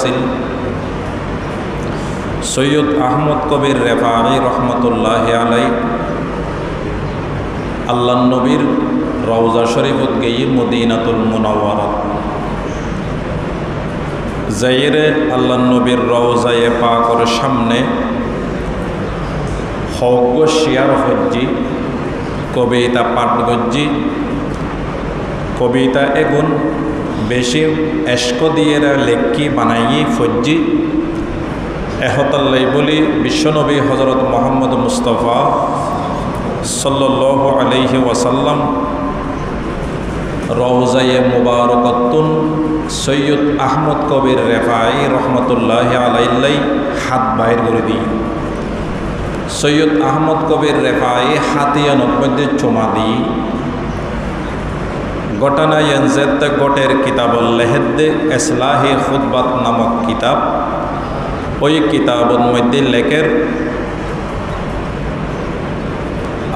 আছিল সৈয়দ আহমদ কবির রেফাই রহমতুল্লাহ আলাই, আল্লাহ নবীর রওজা শরীফত গেই মদিনাতুল মুনাওয়ারত জাইরে আল্লাহ নবীর রওজায়ে পাকর সামনে হজ্ঞ শিয়ার হজ্জি, কবিতা পাঠ গজ্জি কবিতা এগুন বেশি এস্ক দিয়ে লেখি বানাই ফজ্জি এহতাল্লাই বলি বিশ্বনবী হজরত মোহাম্মদ মুস্তফা সাল্লাহ আলহি ওয়াসাল্লাম রওজায়ে মুবারকতুন সৈয়দ আহমদ কবির রেফাই রহমতুল্লাহ আলাইল্লাই হাত বাইর করে দিই। সৈয়দ আহমদ কবির রেফাই হাতিয়ানত মধ্যে চুমা দিই ঘটনা ইয়নজেদ গটের কিতাব লেহেদ্দে এসলাহি খুদ্বাত নামক কিতাব। ওই কিতাবর মধ্যে লেখের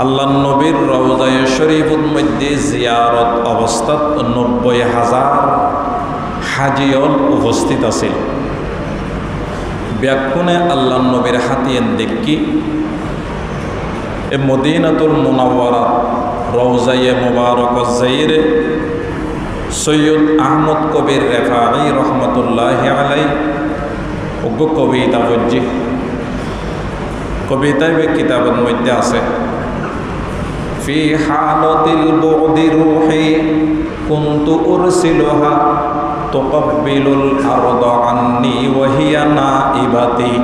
আল্লাহ নবীর রওজায় শরীফুর মধ্যে জিয়ারত অবস্থাত নব্বই হাজার হাজিয়ল উপস্থিত আছিল। ব্যাকুণে আল্লাহ নবীর হাতিয়ান দেখি, এ মদিনাতুল মুনাওয়ারা রওজাইয়ে মুবারক জাইরে সৈয়দ আহমদ কবির রেফাই রহমতুল্লাহ আলাই অজ্ঞ কবিতা বজ্জি কবিতায় কিতাবের মধ্যে আছে في حالة البعد روحي كنت أرسلها تقبل الأرض عني وهي نائبتي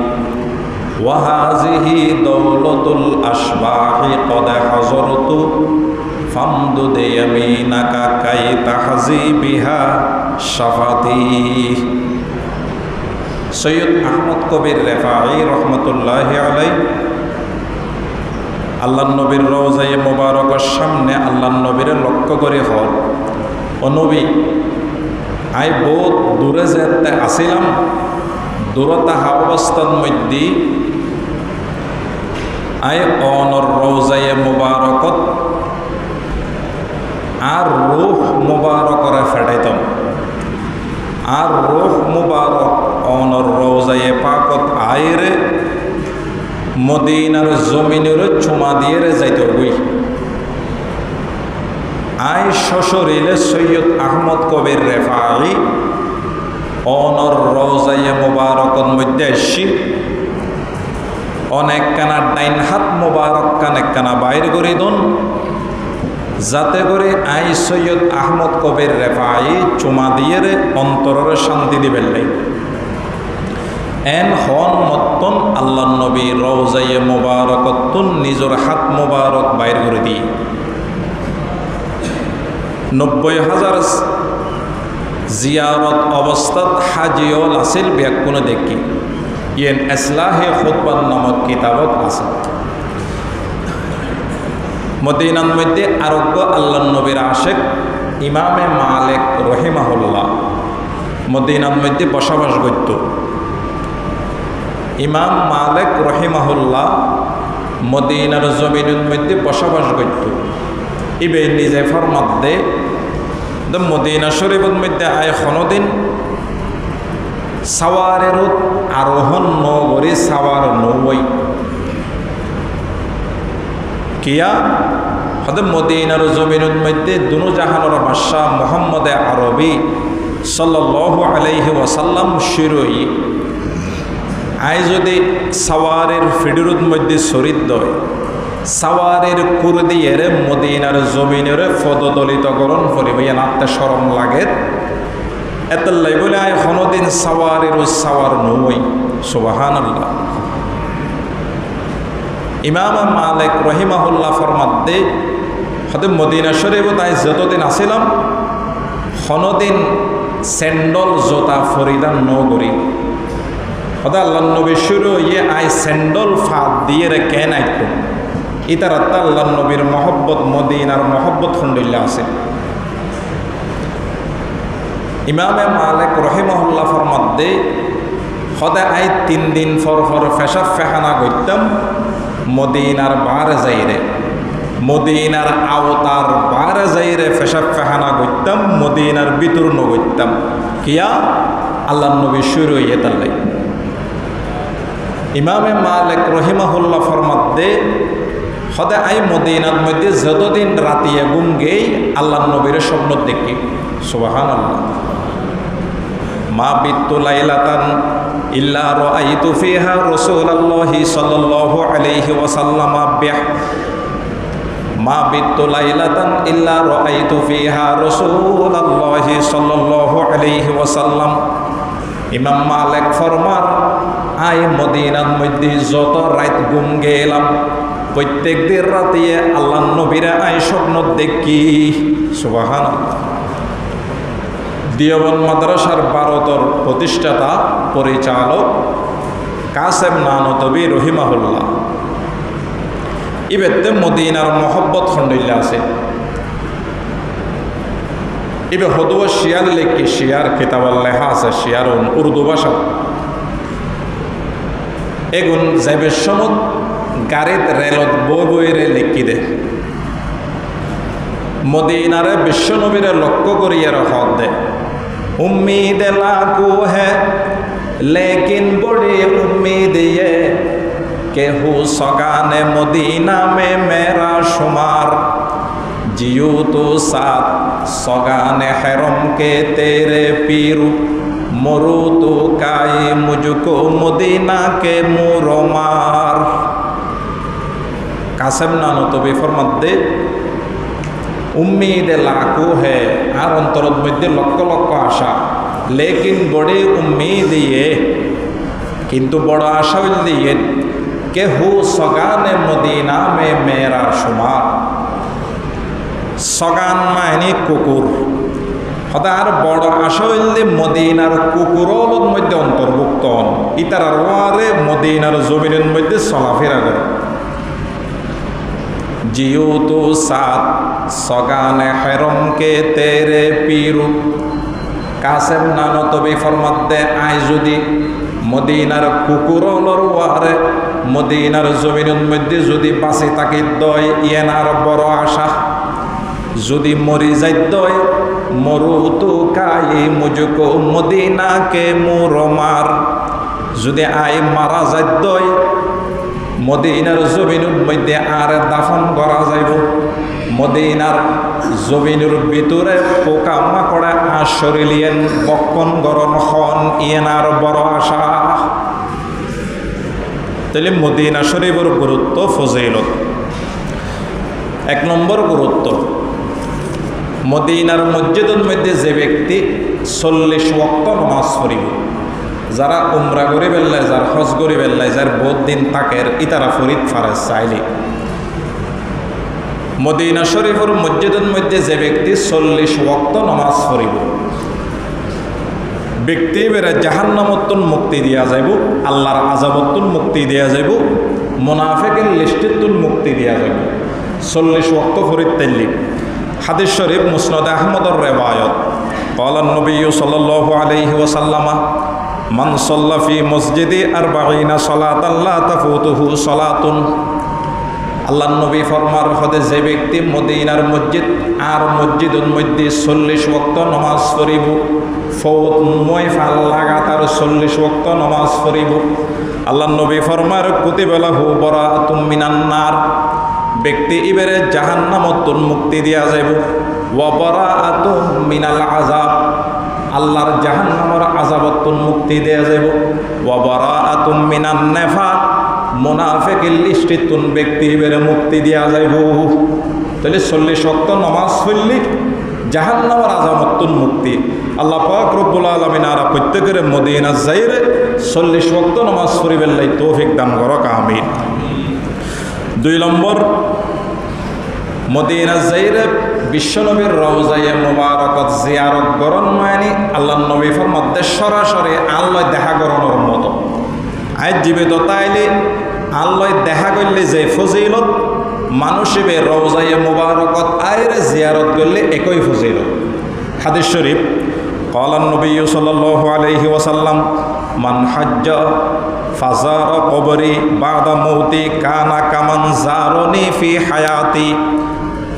وهذه دولة الأشباح قد حضرت فامدد يمينك كي تحزي بها شفتي সৈয়দ আহমদ কবির রেফাই রহমতুল্লাহ আলাই আল্লাহ নবীর রওজাই মোবারকর সামনে আল্লাহ নবীর লক্ষ্য করে হল ও নবী আই বহুত দূরে যেতে আসিলাম দূরতা অবস্থার মধ্যে আই অনর রওজাইয়ে মোবারকত আর রুহ মোবারকরে ফেটাইতাম। আর রুহ মোবারক অনর রওজাইয়ে পাকত আয়রে মদিনার জমিনের চুমা দিয়ে যাইতে বই আই শ্বশরিলে সৈয়দ আহমদ কবির রেফাই অনর রওজাইয়ে মোবারকর মধ্যে আসছি অনেক কানা ডাইন হাত মোবারক কানেক কানা বাইর করে দন। যাতে করে আই সৈয়দ আহমদ কবির রেফাই চুমা দিয়ে অন্তরের শান্তি দিবেন এন হন মতন আল্লাহ নবী রওজাইয়ে মোবারকতুন নিজের হাত মোবারক বাইর করে দিয়ে নব্বই হাজার জিয়ারত অবস্থাত হাজিয়ল আছিল ব্যাকুণ দেখি। ইয়েন এসলাহে খুতবান নামক কিতাবত আছে। মদিনার মধ্যে আরোগ্য আল্লাহ নবীর আশেক ইমামে মালেক রহিমাহুল্লাহ। মদিনার মধ্যে বসবাস করত। ইমাম মালেক রহিমাহুল্লাহ মদিনার জমিনের মধ্যে বসবাস করত। ইবে নিজে ফরমাদ্দে মদিনা শরীফের মধ্যে আয় হনদিন সাওয়ারের আরোহণ নগরী সাওয়ার নৌই কিয়া? হদে মদিনার জমিনের মধ্যে দুনু জাহানোর বাদশাহ মোহাম্মদে আরবি সাল্লাহ আলাইহি ওয়াসাল্লাম শিরোই আয় যদি সাওয়ারের ফিডুরুর মধ্যে শরীর দয়, সাওয়ারের কুরদিয়ের মদিনার জমিনের পদদলিতকরণ করিব ইয়ান আত্মা সরম লাগে। এতলাই বলে আয় হনদিন সাওয়ারের সাওয়ার নই। সুবাহান আল্লাহ ইমাম মালিক রহিমাহুল্লাহ ফরমাদ্দে হতে মদিনা শরীফ তাই যতদিন আসিলাম হনদিন স্যান্ডল, জোতা ফরিদান নগরী হতে আল্লাহ নবী শুরু ইয়ে আই স্যান্ডল ফাঁদ দিয়ে রে কেন আইতো ইতার আল্লাহ নবীর মহব্বত, মদিনার মহব্বত খন্ডল্য আছে। ইমামে মালিক রহিমহল্লা ফরমাদ্দে সদায় আই তিন দিন ফর ফর ফেসা ফেহানা করতাম মদিনার বার যাইরে, মদিনার আওতার বার যাইরে ফেসা ফেহানা করতাম মদিনার বিতূর্ণ করতাম কিয়া? আল্লাহ নবী শুরু হইয়ে তাল্লাই ইমামে মালিক রহিমাহুল্লাহ ফরমাত দে সদে আই মদিনার মধ্যে যতদিন রাতিয়া গুম গেই আল্লাহ নবীর স্বপ্ন দেখি। সুবাহান আল্লাহ মা বিত্তু লাইলাতান ইল্লা রাআইতু ফিহা রাসূলুল্লাহি সাল্লাল্লাহু আলাইহি ওয়াসাল্লাম বিহ মা বিত্তু লাইলাতান ইল্লা রাআইতু ফিহা রাসূলুল্লাহি সাল্লাল্লাহু আলাইহি ওয়াসাল্লাম। ইমাম মালিক ফরমান আই মদিনার মধ্যে যত রাত গুম গেলাম, প্রত্যেক দিন রাতে আল্লাহ নবীরা আই স্বপ্ন দেখি সুবাহান দিয়বন মাদ্রাসার ভারতর প্রতিষ্ঠাতা পরিচালক কাসেম নানতবী রহিমাহুল্লাহ। ইবেতে মদিনার মহব্বত খন্ডিল্লা আছে। ইবে হদুয়া শিয়ার লেখি শিয়ার কিতাবার লেখা আছে শিয়ার উর্দু ভাষা এগুন যাইবে সমত গাড়িত রেলত বই বইরে লেখি দে। মদিনারে বিশ্বনবীরে লক্ষ্য করিয়ে হদ দে উম্মিদ লাকু হে লেকিন বড়ি উম্মিদ ইয়ে কেহু সগানে মদিনা মে মেরা শুমার जियो तो साथ सगाने हरम के तेरे पीरू मरो तो काए मुझको मदीना के मुरमार কাসেম নানো তবে ফরমাদ্দে উম্মিদে লাখো হে, আর অন্তরত মধ্যে লক্ষ লক্ষ আশা। লেকিন বড়ে উম্মিদ ইয়ে কিন্তু বড় আশা হইলে কেহু সগানে মদিনা মে মেরা সুমার সগান মাইনি কুকুর। হতার বড় আশা হইলে মদিনার কুকুরর মধ্যে অন্তর্ভুক্ত হন। ইতার মদিনার জমিনের মধ্যে চলাফেরা করে। জিও তো সাত, সগানে হেরমকে তেরে পিরু। কাসেম নানো তবে ফরমাদ্দে, আই যদি মদিনার কুকুরলর ওয়ারে মদিনার জমিনের মধ্যে যদি বাঁচে তাকে দয় ইয়েনার বড় আশা। যদি মরি যাইতয় মরু তো কায়ে মুজুকো, মদিনাকে মুরমার। যদি আই মারা যাইতয় মদিনার জমিনের মধ্যে আর দাফন করা যাইব। মদিনার জমিনের ভিতরে পোকা মাকড়া আর শরীলিয়েন বক্ষণ গরম হন, ইয়েনার, বড় আশা। তাহলে মদিনা শরীফের গুরুত্ব ফজিলত। এক নম্বর গুরুত্ব, মদিনার মসজিদের মধ্যে যে ব্যক্তি চল্লিশ ওক্ত নমাজ পড়িব। যারা উমরা গরি বেল্লায়, যার হজ গরি বেল্লায়, যার বোধ দিন তাকের ইতারা ফরিদ ফারাজ চাইলি মদিনা শরীফর মসজিদের মধ্যে যে ব্যক্তি চল্লিশ ভক্ত নমাজ ফরিব ব্যক্তি বেড়ে জাহান্নামত্তন মুক্তি দিয়া যাইব, আল্লাহর আজাবত্তন মুক্তি দিয়া যাইব, মোনাফেকের লিস্টিত্তুন মুক্তি দিয়া যাইব। চল্লিশ ভক্ত ফরিদ তেল্লি। হাদিস শরীফ মুসনদ আহমদর রেবায়ত কলান নবী সাল্লাহ আলহি ওসাল্লামা মান সল্লাফি মসজিদে আর বাহিনা সলাত আল্লাহ তাফুতুহু সলাতুন। আল্লাহ নবী ফরমার হদে যে ব্যক্তি মদিনার মসজিদ আর মসজিদ মধ্যে চল্লিশ ভক্ত নমাজ পড়িব, ফৌত মই ফাল লাগাতার চল্লিশ ওক্ত নমাজ পড়িব। আল্লাহ নবী ফরমার কুতিবেলা হু বরা তুমিনান্নার ব্যক্তি ইবেরে জাহান্নামত মুক্তি দিয়া যাইব। ওয়া বরা আতুম মিনাল আজাব আল্লাহর জাহান্নামর আজাবতুন মুক্তি দেয়া যাব ওয়াবরা আতুম মিনান নেফা, মোনাফেকের লিস্টিতুন ব্যক্তি ইবেরে মুক্তি দিয়া যাইব। তাহলে চল্লিশ শক্ত নমাজ পড়লি জাহান্নামর আজামতুন মুক্তি। আল্লাহ পাক রব্বুল আলমিন আরা প্রত্যেকের মদিনা যাইরে চল্লিশ শক্ত নমাজ পড়িবেন লাই তৌফিক দান করক, আমিন। দুই নম্বর মদিনা জাইরে বিশ্বনবীর রওজাইয়ে মোবারকত জিয়ারত গরণ মায়ানি আল্লাহ নবীফর মধ্যে সরাসরি আল্লাহ দেখা গরণের মতো। আজ জীবিত তাইলে আল্লাহ দেখা করলে যে ফজিলত মানুষিবে রওজাইয়ে মোবারকত আয়রে জিয়ারত করলে একই ফজিলত। হাদিস শরীফ কলান নবী সাল্লাহ আলহি ওসাল্লাম মান হাজ্য ফাজার কবরি বাদা মৌতি কানা কামান জারনি ফি হায়াতি।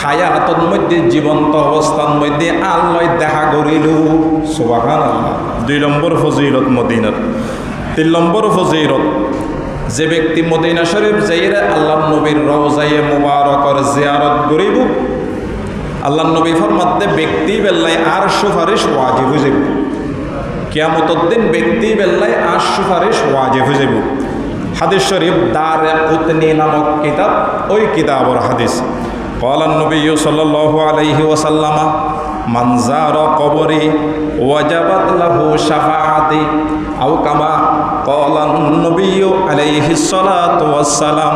হায়াতর মধ্যে, জীবন্ত অবস্থার মধ্যে আল্লাহ দেখা করিল। সুবাহান দুই নম্বর ফজিলত মদিনার। তিন নম্বর ফজিলত, যে ব্যক্তি মদিনা শরীফ যাইরে আল্লাহ নবীর রওজায়ে মুবারকর জিয়ারত করিব আল্লাহ নবী ফরমাতে ব্যক্তি বেল্লায় আর সুপারিশ ওয়াজিব হয়ে যাব কিয়ামতর ব্যক্তি বেল্লায় আর সুপারিশ ওয়াজিব যাব হাদিস শরীফ দার উতনি নামক কিতাব, ওই কিতাবর হাদিস। قال النبي صلى الله عليه وسلم من زار قبري وجبت له شفاعتي أو كما قال النبي عليه الصلاة والسلام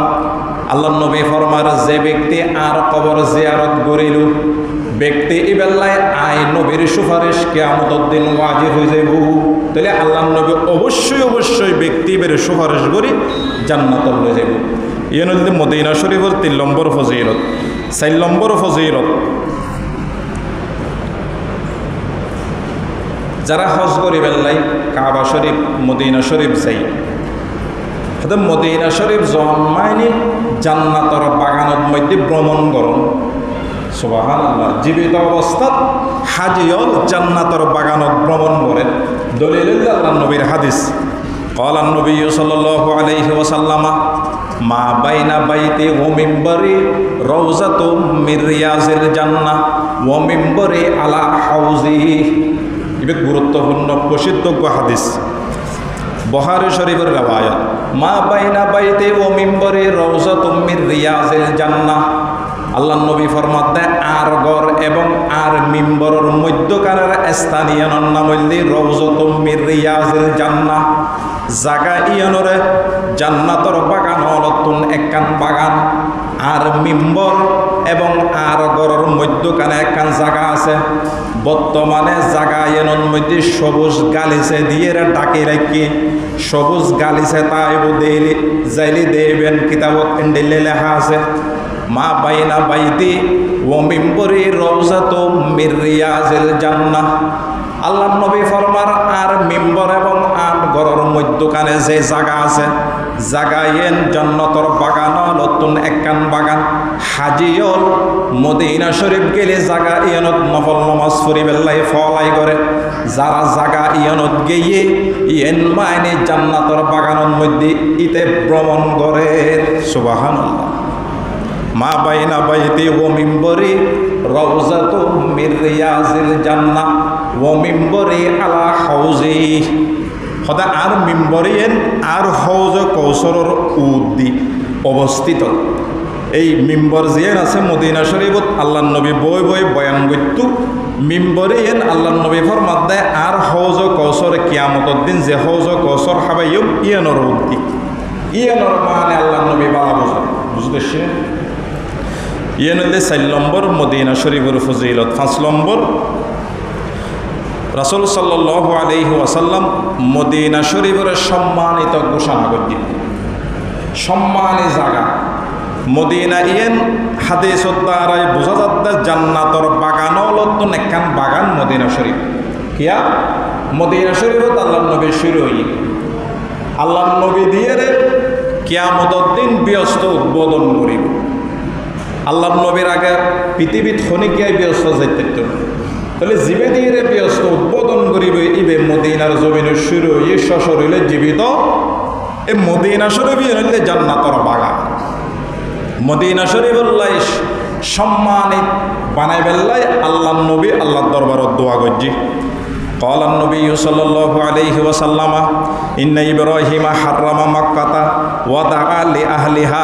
আল্লাহ নবী ফরমার যে ব্যক্তি আর কবর জিয়ারত করিল ব্যক্তি ইবেল্লায় আই নবীর সুপারিশ কেয়ামতর দিন ওয়াজিব হয়ে যাইব তাহলে আল্লাহ নবী অবশ্যই অবশ্যই ব্যক্তি বের সুপারিশ করি জান্নাতর লয়ে যাইব ইয়ে নদী মদিনা শরীফের তিন নম্বর ফজিলত চার নম্বর ফজিলত যারা হজ করি বেল্লাই কাবা শরীফ মদিনা শরীফ যাই হয়তো মদিনা শরীফ জন্মায়নি জান্নাতর বাগানত মধ্যে ভ্রমণ করুন সুবাহান আল্লাহ জীবিত অবস্থাত হাজিয়ল জান্নাতর বাগানত ভ্রমণ করেন দলিল আল্লাহ নবীর হাদিস قال النبي صلى الله عليه وسلم মা বাইনা বাইতে ও রৌজা তো মিরিয়াজের জান্না ও আলা হাউজি এবার গুরুত্বপূর্ণ, প্রসিদ্ধ হাদিস। বহারে শরীফের রায় মা বাইনা বাইতে ও রৌজা তো মিরিয়াজের জান্না আল্লাহ নবী ফরমাত আর গর এবং আর মিম্বরের মধ্যকারের স্থানীয় নামল্লি রওজা তুমির রিয়াজের জান্না জাগা ইয়ানরে জান্নাতর বাগান অলতুন একখান বাগান। আর মিম্বর এবং আর গরর মধ্যখানে একখান জায়গা আছে। বর্তমানে জায়গা এনর মধ্যে সবুজ গালিছে দিয়ে ডাকি রাখি। সবুজ গালিছে তাই দেইলি যাইলি দেবেন কিতাবত লেখা আছে। মা বাইনা বাইতি ও মিম্বরি রওজাত মির রিয়াজিল জান্নাহ। আল্লাহ নবী ফরমার আর মিম্বর এবং আর গরর মধ্যখানে যে জায়গা আছে, জাগাইয়েন জন্নতর বাগান, নতুন একখান বাগান। হাজিয়ল মদিনা শরীফ গেলে জাগা ইয়নত নফল নমাজ ফুরি বেল্লাই ফলাই করে। যারা জাগা ইয়নত গিয়ে ইয়েন মাইনে জান্নাতর বাগানের মধ্যে ইতে ভ্রমণ করে সুবাহান মা বাইনা বাইতে ও মিম্বরি রওজাতু মির রিয়াজিল জান্নাহ, ও মিম্বরি আলা হাউজি। সদা আর মিম্বরিয়েন আর হৌজ কৌশলর উদ্দি অবস্থিত। এই মিম্বর জিয়েন আছে মদিনা শরীফত আল্লাহ নবী বই বই বয়ান গত্যু মিম্বরিয়েন আল্লাহ নবী ফরমাত দেয়, আর হৌজ কৌশর কিয়ামতর দিন যে হৌজ কৌশর হাবাইম ইয়েনর উদ্দি। ইয়েনর মানে আল্লাহ নবী বালা বোঝা বুঝতেছি ইয়ে নদী চার নম্বর, মদিনা শরীফের ফজিলত পাঁচ নম্বর। রাসুল সাল্লাহ আলহি মদিনা শরীফের সম্মানিত ঘোষণা করছেন সম্মানী জায়গা। মদিনা ইয়েন হাদিস দ্বারাই বোঝা যাচ্ছে জান্নাতর বাগান লত্তন একখান বাগান মদিনা শরীফ। কিয়া? মদিনা শরীফত আল্লাহ নবী শুরু হই আল্লাহ নবী দিয়ে রে কিয়ামতর দিন ব্যস্ত উদ্বোধন করিব। আল্লাহ নবীর আগে পৃথিবীত খনিকিয়ায় ব্যস্ত যাইতে তাহলে জীবে দিয়ে ব্যস্ত উদ্বোধন করিবে ইবে মদিনার জমিনের শুরু হয়ে শ্বশুর হইলে জীবিত এ মদিনা শরীফ হইলে জান্নাতর বাগান মদিনা শরীফুল্লাহ সম্মানিত বানাই বেল্লাই আল্লাহ নবী আল্লাহ দরবারত দোয়া গজ্জি قال النبي صلى الله عليه وسلم إن إبراهيم حرم مكة ودعا لأهلها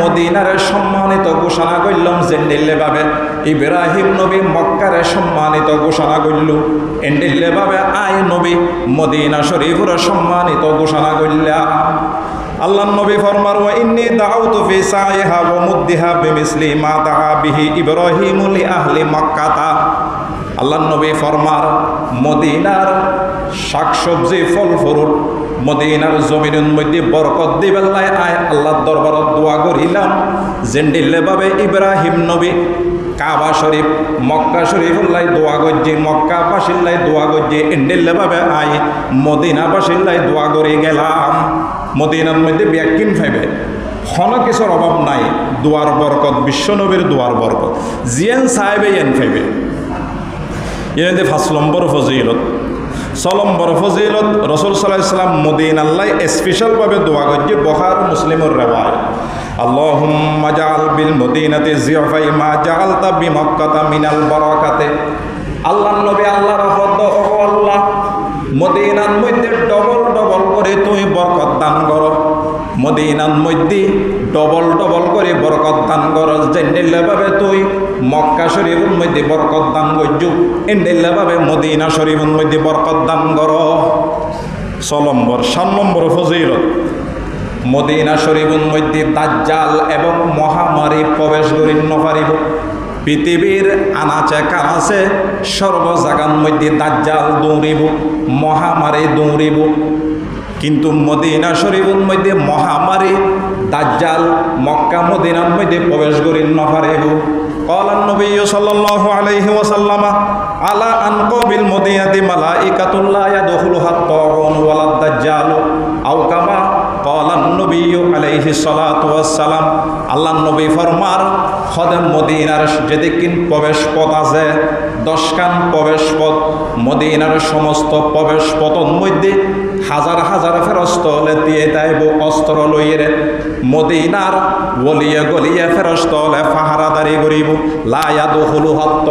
মদিনারে সম্মানিত ঘোষণা করলাম জেন্ডিল্লে ভাবে ইব্রাহিম নবী মক্কারে সম্মানিত ঘোষণা করল এন্ডিল্লে ভাবে আই নবী মদিনা শরীফুর সম্মানিত ঘোষণা করলাম আল্লাহ নবী ফরমার, ওয়া ইন্নী দাউতু ফি সাইহা ওয়া মুদ্দিহা বিমিসলি মা দাআ বিহি ইব্রাহিম লি আহলি মক্কাতা। আল্লাহ নবী ফরমার, মদিনার শাকসবজি ফল ফরুট মদিনার জমিনের মধ্যে বরকত দিবেল্লাই আয় আল্লাহর দরবারত দোয়া করিলাম। জেন্ডিল্লে ভাবে ইব্রাহিম নবী, কাবা শরীফ, মক্কা শরীফুল্লাই দোয়া গজ্জি মক্কা বাসিল্লাই দোয়া গজ্জি এন্ডিল্লে ভাবে আয় মদিনা বাসিল্লাই দোয়া করে গেলাম। মদিনার মধ্যে ব্যাকিন ফাইবে। হন কিছুর অভাব নাই। দোয়ার বরকত, বিশ্বনবীর দোয়ার বরকত। জিয়েন সাহেবে এন ফাইবে। এনে ফার্স্ট নম্বর ফজিলত। নম্বর ফজিলত, রসুল সাল্লাহ ইসলাম মদিন আল্লাহ স্পেশালভাবে দোয়া করছে বহার মুসলিমর রেওয়ায় বিল মদিনাতে জিয়াফাই মা জাআলতা বিমক্কাতা মিনাল বারাকাতে। আল্লাহ নবী আল্লাহ রহমত ও আল্লাহ। মধ্যে ডবল ডবল করে তুই বরকত দান করো। মদিনার মধ্যে ডবল ডবল করে বরকত দান করো জেন্ডিল্লাভাবে তুই মক্কা শরীফের মধ্যে বরকত দান করছু এন্ডিল্লাভাবে মদিনা শরীফের মধ্যে বরকত দান করো ছ নম্বর, সাত নম্বর ফজিলত। মদিনা শরীফের মধ্যে দাজ্জাল এবং মহামারী প্রবেশ করি নপারিব পৃথিবীর আনাচে কানাচে সর্ব জাগার মধ্যে দাজ্জাল দৌড়িব, মহামারী দৌড়িব কিন্তু মদিনা শরীফের মধ্যে মহামারী দাজ্জাল মক্কা মদিনার মধ্যে প্রবেশ করি নপারিব قال النبي صلى الله عليه وسلم على أنقاب المدينة ملائكة لا يدخلها الطاعون ولا الدجال أو كما আলাইহি সালাম আল্লাহ নবী ফরমার হদেম মদিনার যেদিকিন প্রবেশ পথ আছে, দশখান প্রবেশ পথ মদিনার সমস্ত প্রবেশ পথন মধ্যে হাজার হাজার ফেরস্ত হলে দিয়ে তাইব, অস্ত্র লইয়ে মদিনার গলিয়ে গলিয়ে ফেরস্ত হলে ফাহারাদারি করিব। লায়াদু হলু হত্ত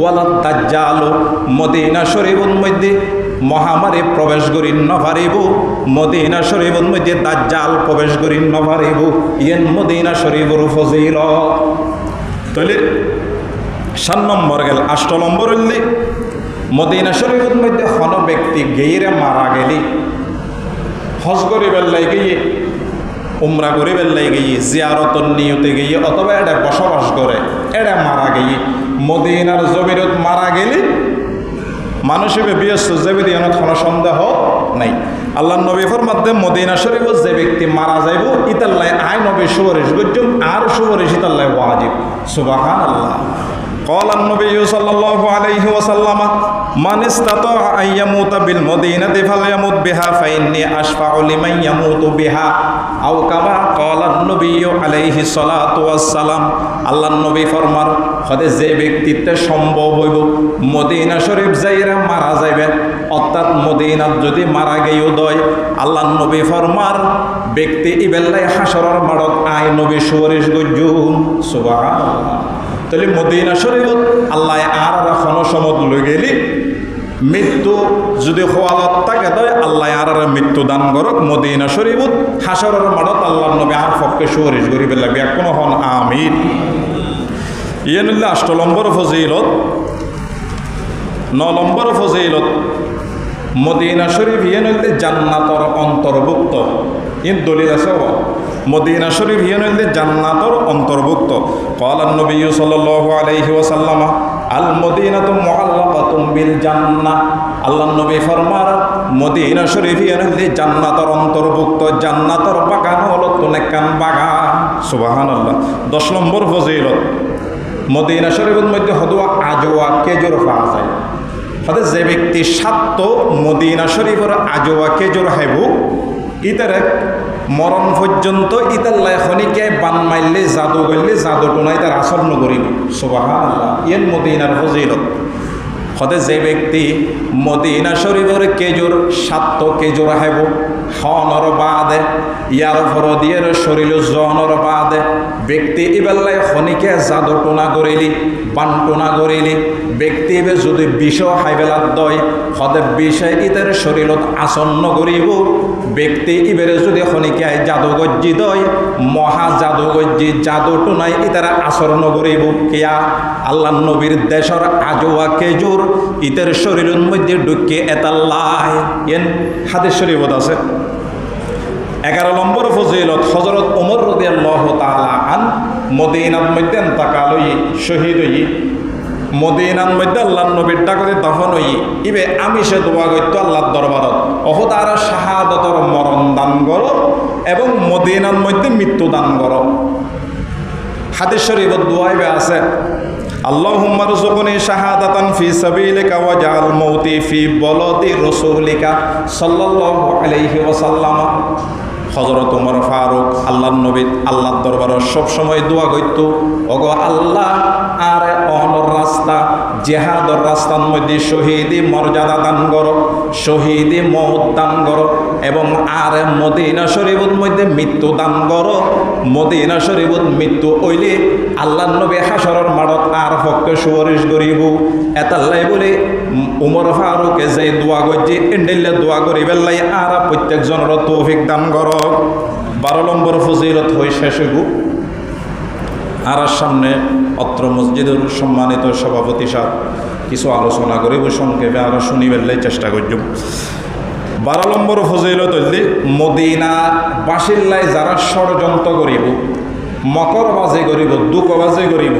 ওয়ালা দাজ্জালু। মদিনা শরীফুন মধ্যে মহামারী প্রবেশ করি নপারিব মদিনা শরীফের মধ্যে দাজ্জাল প্রবেশ করি নপারিব ইয়েন মদিনা শরীফের ফজিল তাহলে সাত নম্বর গেল, আষ্ট নম্বর হইলি, মদিনা শরীফের মধ্যে হন ব্যক্তি গেইরে মারা গেলি, হজ করিবার লাই গিয়ে উমরা করিবার লাই গিয়ে জিয়ারতর নিয়তে গিয়ে অথবা এটা বসবাস করে এটা মারা গিয়ে মদিনার জমিরত মারা গেলি মানুষের ব্যস্ত যে বিধানত কোনো সন্দেহ নাই আল্লাহ নবীফর মাধ্যমে মদিনা শরীফ যে ব্যক্তি মারা যাইব ইতাল্লাই আই নবী সুবরিশ গজ্জুম আর সুবরিশ ইতাল্লাই ওয়াজিব সুবাহান আল্লাহ قال النبي صلى الله عليه وسلم من استطاع أن يموت بالمدينة فليمت بها فإني أشفع لمن يموت بها أو كما কলান নবী আলাইহি সালাম আল্লাহ নবী ফরমার যে ব্যক্তিত্বে সম্ভব হইব, মদিনা শরীফ যাইরা মারা যাইবেন অর্থাৎ মদিনাত যদি মারা গেয়েও দয় আল্লাহ নবী ব্যক্তি ইবেল্লাই হাসরের মারত আই নবী সুয়ারিশ গজ্জু সুবাহ তাহলে মদিনা শরীফত আল্লাহ আর এখনও সমত লই গেলি মৃত্যু যদি খোয়ালত থাকে তয় আল্লাহ আর মৃত্যু দান করক। মদিনা শরীফত হাসরের মাড়ত আল্লাহ নবী আর পক্ষে সুবরিশ করি লাগবে। কোনো হন, আমিন। ইয়ে নিলে আষ্ট নম্বর ফজিলত। ন নম্বর ফজিলত। মদিনা শরীফ ইয়ে নিলে জান্নাতর অন্তর্ভুক্ত। ইন দলিল আছে মদিনা শরীফ নিলে জান্নাতর অন্তর্ভুক্ত। কলান নবী সাল্লাল্লাহু আলাইহি ওয়াসাল্লাম, আল মদিনাতু মুআল্লাকাতুম বিল জান্নাহ। আল্লাহ নবী ফরমার, মদিনা শরীফ নিলে জান্নাতর অন্তর্ভুক্ত, জান্নাতর বাগান হলো তুনেকান বাগান। সুবহানাল্লাহ। দশ নম্বর ফজিলত, মদিনা শরীফের মধ্যে হদুয়া আজোয়া কেজোর পাওয়া যায়। হতে যে ব্যক্তি সাত্য মদিনা শরীফের আজোয়া কেজোর হেব ইতারে মরণ পর্যন্ত ইতাল্লাই খনিকে বান মাইলে জাদু করলে জাদু টোনাই তার আসন্ন করিব সোবাহ আল্লাহ ইয়েন মদিনার ফজিলত। হতে যে ব্যক্তি মদিনা শরীফের কেজুর সাত কেজুর হেব হনর বাদে ইয়ার ফর দিয়ে শরীর জনর বাদে ব্যক্তি ইবেল্লাই খনিকে জাদু টোনা করিলি বান টোনা করিলি। ব্যক্তি এবে যদি বিষ হাইবেলাত দয়, হতে বিষে ইদের শরীরত আসন্ন করিব। ব্যক্তি ইবেরে যদি খনিকে জাদুগজ্জি দয়, মহা জাদুগজ্জি জাদু টোনাই ইতারা আচরণ করিব। কিয়া আল্লাহ নবীর দেশর আজোয়া কেজুর ইতের শরীরের মধ্যে ঢুকে এতাল্লাই এন হাতের শরীফত আছে। এগারো নম্বর ফজিলত হজরত ওমর রদি আল্লাহ তালা আন মদিনার মধ্যে তাকালই, শহীদ হই। মদিনার মধ্যে আল্লাহ নবীর ডাকতে দফন হই। ইবে আমি সে দোয়া করতো আল্লাহর দরবারত। অহতার শাহাদতর মরণ দান করো এবং মদিনার মধ্যে মৃত্যু দান করো। হাদিস শরীফত দোয়াইবে আছে। আল্লাহুম্মা রুজুকনি শাহাদাতান ফি সাবিলিকা ওয়াজআল মাউতি ফি বলদি রাসূলিকা সাল্লাল্লাহু আলাইহি ওয়াসাল্লাম। হজরত উমর ফারুক আল্লাহ নবী, আল্লাহর দরবারে সব সময় দোয়া করত, ওগো আল্লাহ, আর অহনর রাস্তা, জেহাদর রাস্তার মধ্যে শহীদি মর্যাদা দান করো, শহীদি মহৎ দান করো, এবং আর মদিনা শরীফের মধ্যে মৃত্যু দান করো। মদিনা শরীফত মৃত্যু ওইলে আল্লাহ নবী হাসরের মাঠত আর পক্ষে সুপারিশ করিব। এতাল্লাই বলে উমর ফারুকে যে দোয়া করছে এন্ডেলে দোয়া করিবেন লাই আর প্রত্যেকজনের তৌফিক দান করো। বারো নম্বর ফজিলত হয়ে শেষ হইব। আর সামনে অত্র মসজিদের সম্মানিত সভাপতি সাহেব, কিছু আলোচনা করিব, সংক্ষেপে আরও শুনিবেলাই চেষ্টা করব। বারো নম্বর ফজিলত হইলে মদিনা বাসিল্লায় যারা ষড়যন্ত্র করিব, মকর বাজে করিব, দুঃখ বাজে করিব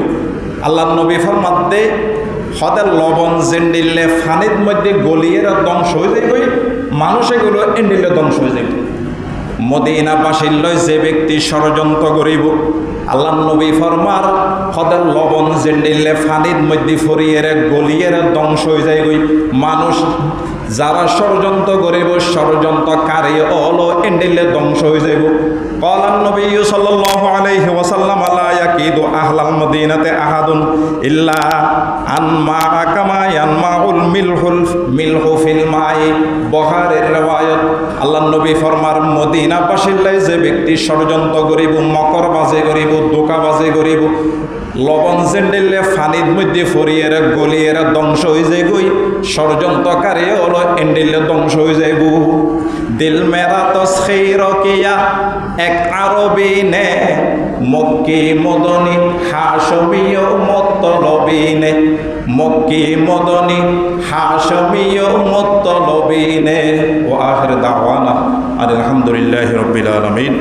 আল্লাহ নবী ফরমাদ্দে হদের লবণ জেন্ডিলে ফানির মধ্যে গলিয়ের ধ্বংস হয়ে যাইব, মানুষ এগুলো এন্ডিলে ধ্বংস হয়ে যাইব। মদিনা লয় যে ব্যক্তি ষড়যন্ত্র করিব আল্লাহ নবী ফরমার হদের লবণ জেন্ডিলে ফানির মধ্যে ফরিয়ে গলিয়ে ধ্বংস হয়ে যায় মানুষ যারা ষড়যন্ত্র করিব, ষড়যন্ত্রকারী অল এন্ডেলে ধ্বংস হয়ে যাইব। কলান নবী সাল্লাল্লাহু আলাইহি ওয়াসাল্লাম, আলা মদিনাতে আহাদুন যে ব্যক্তি ষড়যন্ত্র করিব, মকরবাজে করিব দোকাবাজে করিব লবণ জেন্ডেলে ফানির মধ্যে ফরিয়ের গলিয়ের ধ্বংস হয়ে যায় গই ষড়যন্ত্রকারী হলো এন্ডেলে ধ্বংস হয়ে যাইব। দিল মেরা তো সেই রকিয়া এক আরবি নে। মক্কি মদনী হাসমীয় মতলবী নে মক্কি মদনী হাসমীয় মতলবী নে ও আখির দাওয়ানা আর আলহামদুলিল্লাহ রবিল আলমিন।